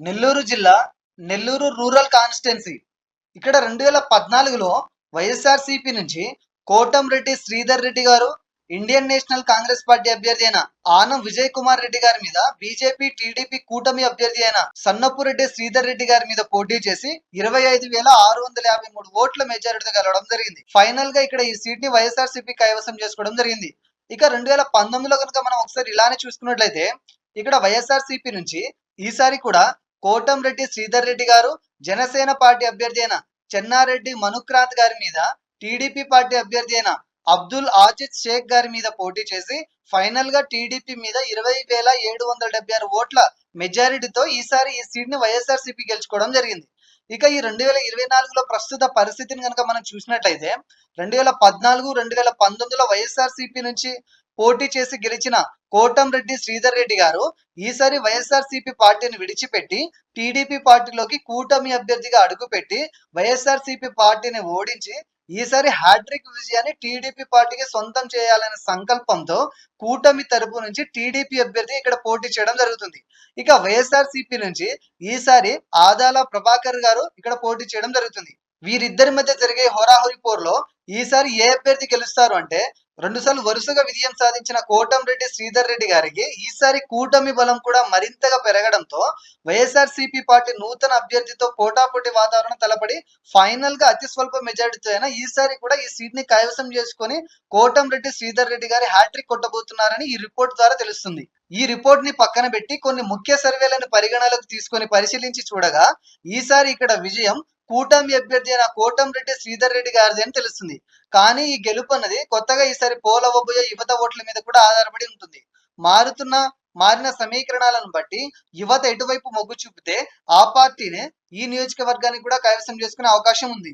నెల్లూరు జిల్లా Nellore rural constituency. ఇక్కడ రెండు వేల పద్నాలుగులో వైఎస్ఆర్సీపీ నుంచి కోటంరెడ్డి శ్రీధర్ రెడ్డి గారు ఇండియన్ నేషనల్ కాంగ్రెస్ పార్టీ అభ్యర్థి అయిన ఆనం విజయ్ కుమార్ రెడ్డి గారి మీద బీజేపీ టీడీపీ కూటమి అభ్యర్థి అయిన సన్నపురెడ్డి శ్రీధర్ రెడ్డి గారి మీద పోటీ చేసి ఇరవై ఐదు వేల ఆరు వందల యాభై మూడు ఓట్ల మెజారిటీతో గెలవడం జరిగింది. ఫైనల్గా ఇక్కడ ఈ సీట్ని వైఎస్ఆర్సీపీ కైవసం చేసుకోవడం జరిగింది. ఇక రెండు వేల పంతొమ్మిదిలో కనుక మనం ఒకసారి ఇలానే చూసుకున్నట్లయితే ఇక్కడ వైఎస్ఆర్సీపీ నుంచి ఈసారి కూడా కోటంరెడ్డి శ్రీధర్ రెడ్డి గారు జనసేన పార్టీ అభ్యర్థి అయిన చెన్నారెడ్డి మనుక్రాంత్ గారి మీద టీడీపీ పార్టీ అభ్యర్థి అయిన అబ్దుల్ ఆజిత్ షేక్ గారి మీద పోటీ చేసి ఫైనల్గా టీడీపీ మీద ఇరవై వేల ఏడు వందల డెబ్బై ఆరు ఓట్ల మెజారిటీతో ఈసారి ఈ సీట్ని వైఎస్ఆర్సీపీ గెలుచుకోవడం జరిగింది. ఇక ఈ రెండు వేల ఇరవై నాలుగులో ప్రస్తుత పరిస్థితిని కనుక మనం చూసినట్లయితే రెండు వేల పద్నాలుగు రెండు వేల పంతొమ్మిదిలో వైఎస్ఆర్సీపీ నుంచి పోటీ చేసి గెలిచిన కోటంరెడ్డి శ్రీధర్ రెడ్డి గారు ఈసారి వైఎస్ఆర్సీపీ పార్టీని విడిచిపెట్టి టీడీపీ పార్టీలోకి కూటమి అభ్యర్థిగా అడుగుపెట్టి వైఎస్ఆర్సీపీ పార్టీని ఓడించి ఈసారి హ్యాట్రిక్ విజయాన్ని టీడీపీ పార్టీకి సొంతం చేయాలనే సంకల్పంతో కూటమి తరపు నుంచి టీడీపీ అభ్యర్థి ఇక్కడ పోటీ చేయడం జరుగుతుంది. ఇక వైఎస్ఆర్సీపీ నుంచి ఈసారి ఆదాల ప్రభాకర్ గారు ఇక్కడ పోటీ చేయడం జరుగుతుంది. వీరిద్దరి మధ్య జరిగే హోరాహోరీ పోర్లో ఈసారి ఏ అభ్యర్థి గెలుస్తారు అంటే రెండుసార్లు వరుసగా విజయం సాధించిన కోటంరెడ్డి శ్రీధర్ రెడ్డి గారికి ఈసారి కూటమి బలం కూడా మరింతగా పెరగడంతో వైఎస్ఆర్సీపీ పార్టీ నూతన అభ్యర్థితో పోటాపోటీ వాతావరణం తలపడి ఫైనల్గా అతి స్వల్ప మెజారిటీతో అయినా ఈసారి కూడా ఈ సీట్ని కైవసం చేసుకొని కోటంరెడ్డి శ్రీధర్ రెడ్డి గారి హ్యాట్రిక్ కొట్టబోతున్నారని ఈ రిపోర్ట్ ద్వారా తెలుస్తుంది. ఈ రిపోర్ట్ని పక్కన పెట్టి కొన్ని ముఖ్య సర్వేలను పరిగణలోకి తీసుకొని పరిశీలించి చూడగా ఈసారి ఇక్కడ విజయం కూటమి అభ్యర్థి అయిన కోటంరెడ్డి శ్రీధర్ రెడ్డి గారిది అని తెలుస్తుంది. కానీ ఈ గెలుపు అన్నది కొత్తగా ఈసారి పోలవబోయే యువత ఓట్ల మీద కూడా ఆధారపడి ఉంటుంది. మారుతున్న మారిన సమీకరణాలను బట్టి యువత ఎటువైపు మొగ్గు చూపితే ఆ పార్టీనే ఈ నియోజకవర్గానికి కూడా కైవసం చేసుకునే అవకాశం ఉంది.